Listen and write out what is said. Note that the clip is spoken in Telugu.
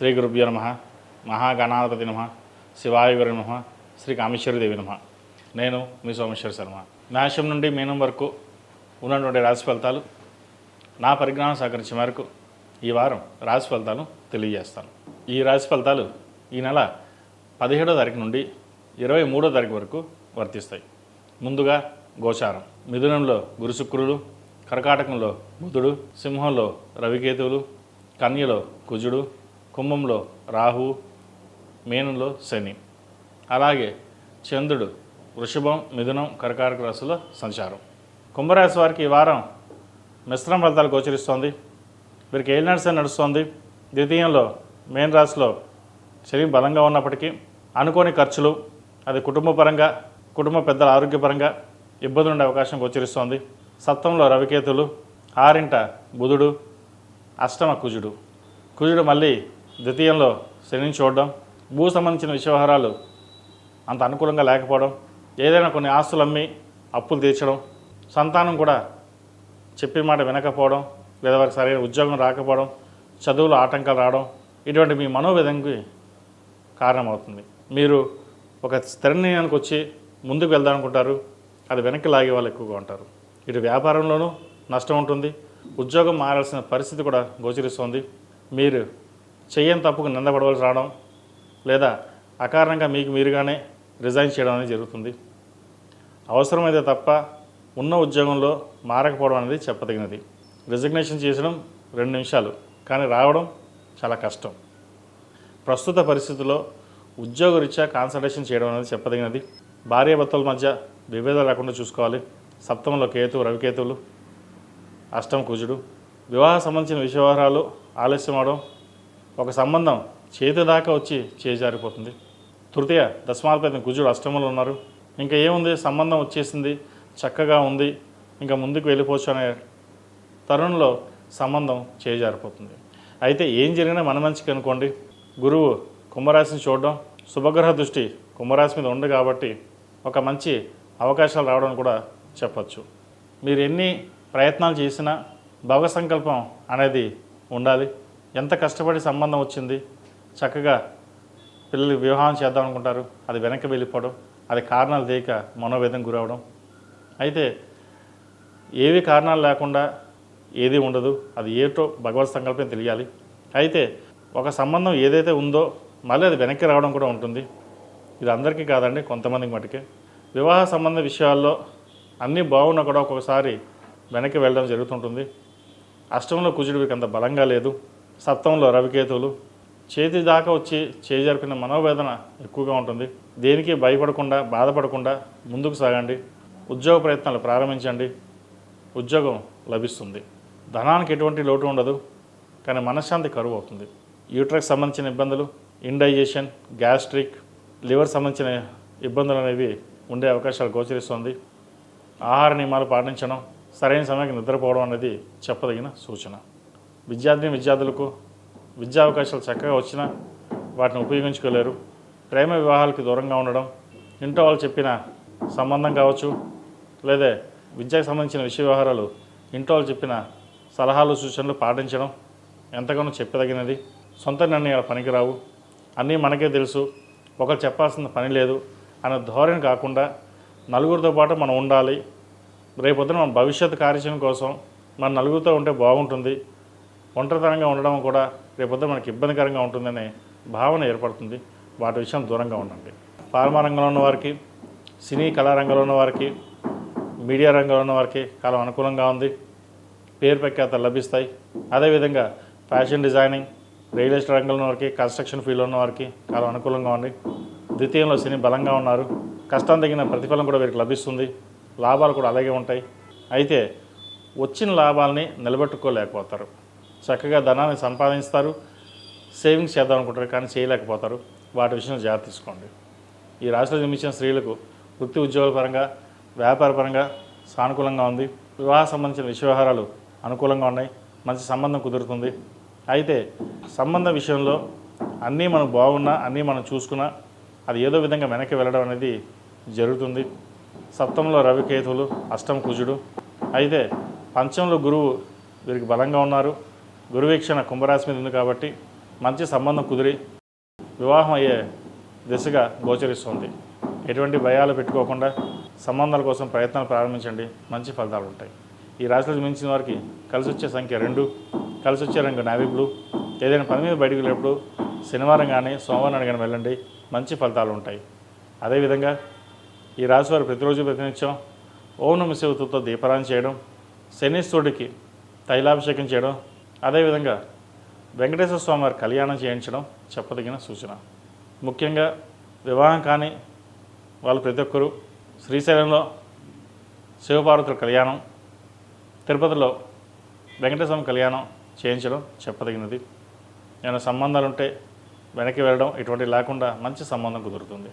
శ్రీ గురుభ్యో నమ. మహాగణాధిపతి నమ. శివాయ గురు నమ. శ్రీ కామేశ్వరదేవి నమ. నేను మీ సోమేశ్వర శర్మ. మేషం నుండి మీనం వరకు ఉన్నటువంటి రాశి ఫలితాలు నా పరిజ్ఞానం సహకరించే మేరకు ఈ వారం రాశి ఫలితాలు తెలియజేస్తాను. ఈ రాశి ఫలితాలు ఈ నెల పదిహేడో తారీఖు నుండి ఇరవై మూడో తారీఖు వరకు వర్తిస్తాయి. ముందుగా గోచారం. మిథునంలో గురు శుక్రుడు కర్కాటకంలో బుధుడు సింహంలో రవికేతువులు కన్యలో కుజుడు కుంభంలో రాహు మీనంలో శని. అలాగే చంద్రుడు వృషభం మిథునం కర్కాటక రాశుల సంచారం. కుంభరాశి వారికి ఈ వారం మిశ్రమ ఫలితాలు గోచరిస్తోంది. వీరికి ఏలినడిసే నడుస్తోంది. ద్వితీయంలో మేన్ రాశిలో శని బలంగా ఉన్నప్పటికీ అనుకోని ఖర్చులు అది కుటుంబపరంగా కుటుంబ పెద్దల ఆరోగ్యపరంగా ఇబ్బందులు ఉండే అవకాశం గోచరిస్తోంది. సప్తంలో రవికేతులు ఆరింట బుధుడు అష్టమ కుజుడు. కుజుడు మళ్ళీ ద్వితీయంలో శనిని చూడడం భూ సంబంధించిన విషవహారాలు అంత అనుకూలంగా లేకపోవడం ఏదైనా కొన్ని ఆస్తులు అమ్మి అప్పులు తీర్చడం సంతానం కూడా చెప్పిన మాట వినకపోవడం లేదా వారికి సరైన ఉద్యోగం రాకపోవడం చదువులు ఆటంకాలు రావడం ఇటువంటి మీ మనోవేదంకి కారణమవుతుంది. మీరు ఒక స్థిర నిర్ణయానికి వచ్చి ముందుకు వెళ్దామనుకుంటారు అది వెనక్కి లాగే వాళ్ళు ఎక్కువగా ఉంటారు. ఇటు వ్యాపారంలోనూ నష్టం ఉంటుంది ఉద్యోగం మారాల్సిన పరిస్థితి కూడా గోచరిస్తుంది. మీరు చెయ్యని తప్పుకు నిందపడవలసి రావడం లేదా అకారణంగా మీకు మీరుగానే రిజైన్ చేయడం అనేది జరుగుతుంది. అవసరమైతే తప్ప ఉన్న ఉద్యోగంలో మారకపోవడం అనేది చెప్పదగినది. రిజిగ్నేషన్ చేసడం రెండు నిమిషాలు కానీ రావడం చాలా కష్టం. ప్రస్తుత పరిస్థితుల్లో ఉద్యోగరీత్యా కాన్సన్ట్రేషన్ చేయడం అనేది చెప్పదగినది. భార్యాభర్తల మధ్య విభేదాలు రాకుండా చూసుకోవాలి. సప్తమంలో కేతు రవికేతువులు అష్టం కుజుడు. వివాహ సంబంధించిన విషయవహారాలు ఆలస్యం అవడం ఒక సంబంధం చేతి దాకా వచ్చి చేజారిపోతుంది. తృతీయ దశమాధిపతి కుజుడు అష్టములు ఉన్నారు. ఇంకా ఏముంది? సంబంధం వచ్చేసింది. చక్కగా ఉంది. ఇంకా ముందుకు వెళ్ళిపోవచ్చు అనే తరుణంలో సంబంధం చేజారిపోతుంది. అయితే ఏం జరిగినా మన మంచికి అనుకోండి. గురువు కుంభరాశిని చూడడం శుభగ్రహ దృష్టి కుంభరాశి మీద ఉంది కాబట్టి ఒక మంచి అవకాశాలు రావడం కూడా చెప్పచ్చు. మీరు ఎన్ని ప్రయత్నాలు చేసినా భవ సంకల్పం అనేది ఉండాలి. ఎంత కష్టపడి సంబంధం వచ్చింది? చక్కగా పిల్లలు వివాహం చేద్దాం అనుకుంటారు. అది వెనక్కి వెళ్ళిపోవడం అది కారణాలు తెలియక మనోవేదం గురవడం. అయితే ఏవి కారణాలు లేకుండా ఏది ఉండదు అది ఏటో భగవత్ సంకల్పం తెలియాలి. అయితే ఒక సంబంధం ఏదైతే ఉందో మళ్ళీ అది వెనక్కి రావడం కూడా ఉంటుంది. ఇది అందరికీ కాదండి కొంతమందికి మటుకే. వివాహ సంబంధ విషయాల్లో అన్నీ బాగున్నా కూడా ఒక్కొక్కసారి వెనక్కి వెళ్ళడం జరుగుతుంటుంది. అష్టంలో కుజుడు వీరికి అంత బలంగా లేదు. సప్తంలో రవికేతువులు చేతి దాకా వచ్చి చేజరిపిన మనోవేదన ఎక్కువగా ఉంటుంది. దేనికి భయపడకుండా బాధపడకుండా ముందుకు సాగండి. ఉద్యోగ ప్రయత్నాలు ప్రారంభించండి. ఉద్యోగం లభిస్తుంది. ధనానికి ఎటువంటి లోటు ఉండదు. కానీ మనశ్శాంతి కరువు అవుతుంది. యూట్రక్ సంబంధించిన ఇబ్బందులు ఇండైజేషన్ గ్యాస్ట్రిక్ లివర్ సంబంధించిన ఇబ్బందులు అనేవి ఉండే అవకాశాలు గోచరిస్తుంది. ఆహార నియమాలు పాటించడం సరైన సమయానికి నిద్రపోవడం అనేది చెప్పదగిన సూచన. విద్యార్థిని విద్యార్థులకు విద్యా అవకాశాలు చక్కగా వచ్చినా వాటిని ఉపయోగించుకోలేరు. ప్రేమ వివాహాలకి దూరంగా ఉండడం ఇంట్లో వాళ్ళు చెప్పిన సంబంధం కావచ్చు లేదా విద్యకు సంబంధించిన విషయ వ్యవహారాలు ఇంట్లో వాళ్ళు చెప్పిన సలహాలు సూచనలు పాటించడం ఎంతగానో చెప్పదగినది. సొంత నిర్ణయాలు పనికిరావు అన్నీ మనకే తెలుసు. ఒకరు చెప్పాల్సిన పని లేదు అనే ధోరణి కాకుండా నలుగురితో పాటు మనం ఉండాలి. రేపొద్దున మన భవిష్యత్ కార్యచరణ కోసం మన నలుగురితో ఉంటే బాగుంటుంది. ఒంటరితనంగా ఉండడం కూడా రేపొద్దు మనకి ఇబ్బందికరంగా ఉంటుందనే భావన ఏర్పడుతుంది. వాటి విషయం దూరంగా ఉండండి. ఫార్మా రంగంలో ఉన్న వారికి సినీ కళారంగంలో ఉన్న వారికి మీడియా రంగంలో ఉన్న వారికి కాలం అనుకూలంగా ఉంది. పేరు ప్రఖ్యాత లభిస్తాయి. అదేవిధంగా ఫ్యాషన్ డిజైనింగ్ రియల్ ఎస్టేట్ రంగంలో ఉన్న వారికి కన్స్ట్రక్షన్ ఫీల్డ్లో ఉన్న వారికి కాలం అనుకూలంగా ఉంది. ద్వితీయంలో సినీ బలంగా ఉన్నారు. కష్టం తగిన ప్రతిఫలం కూడా వీరికి లభిస్తుంది. లాభాలు కూడా అలాగే ఉంటాయి. అయితే వచ్చిన లాభాలని నిలబెట్టుకోలేకపోతారు. చక్కగా ధనాన్ని సంపాదిస్తారు సేవింగ్స్ చేద్దాం అనుకుంటారు కానీ చేయలేకపోతారు. వాటి విషయంలో జాగ్రత్త తీసుకోండి. ఈ రాశిలో జన్మించిన స్త్రీలకు వృత్తి ఉద్యోగాల పరంగా వ్యాపార పరంగా సానుకూలంగా ఉంది. వివాహ సంబంధించిన విషయవహారాలు అనుకూలంగా ఉన్నాయి. మంచి సంబంధం కుదురుతుంది. అయితే సంబంధ విషయంలో అన్నీ మనం బాగున్నా అన్నీ మనం చూసుకున్నా అది ఏదో విధంగా వెనక్కి వెళ్ళడం అనేది జరుగుతుంది. సప్తంలో రవికేతువులు అష్టం కుజుడు. అయితే పంచంలో గురువు వీరికి బలంగా ఉన్నారు. గురువీక్షణ కుంభరాశి మీద ఉంది కాబట్టి మంచి సంబంధం కుదిరి వివాహం అయ్యే దిశగా గోచరిస్తుంది. ఎటువంటి భయాలు పెట్టుకోకుండా సంబంధాల కోసం ప్రయత్నాలు ప్రారంభించండి. మంచి ఫలితాలు ఉంటాయి. ఈ రాశులకు మించిన వారికి కలిసి వచ్చే సంఖ్య రెండు కలిసి వచ్చే రంగు నావీ బ్లూ. ఏదైనా పని మీద బయటకు వెళ్ళినప్పుడు శనివారం కానీ సోమవారం కానీ వెళ్ళండి. మంచి ఫలితాలు ఉంటాయి. అదేవిధంగా ఈ రాశి వారు ప్రతిరోజు ప్రతినిత్యం ఓం నమ శివతుతో చేయడం శనీశ్వరుడికి తైలాభిషేకం చేయడం అదేవిధంగా వెంకటేశ్వర స్వామి వారి కళ్యాణం చేయించడం చెప్పదగిన సూచన. ముఖ్యంగా వివాహం కాని వాళ్ళు ప్రతి ఒక్కరూ శ్రీశైలంలో శివపార్వతుల కళ్యాణం తిరుపతిలో వెంకటేశ్వర కళ్యాణం చేయించడం చెప్పదగినది. ఏమైనా సంబంధాలు ఉంటే వెనక్కి వెళ్ళడం ఇటువంటి లేకుండా మంచి సంబంధం కుదురుతుంది.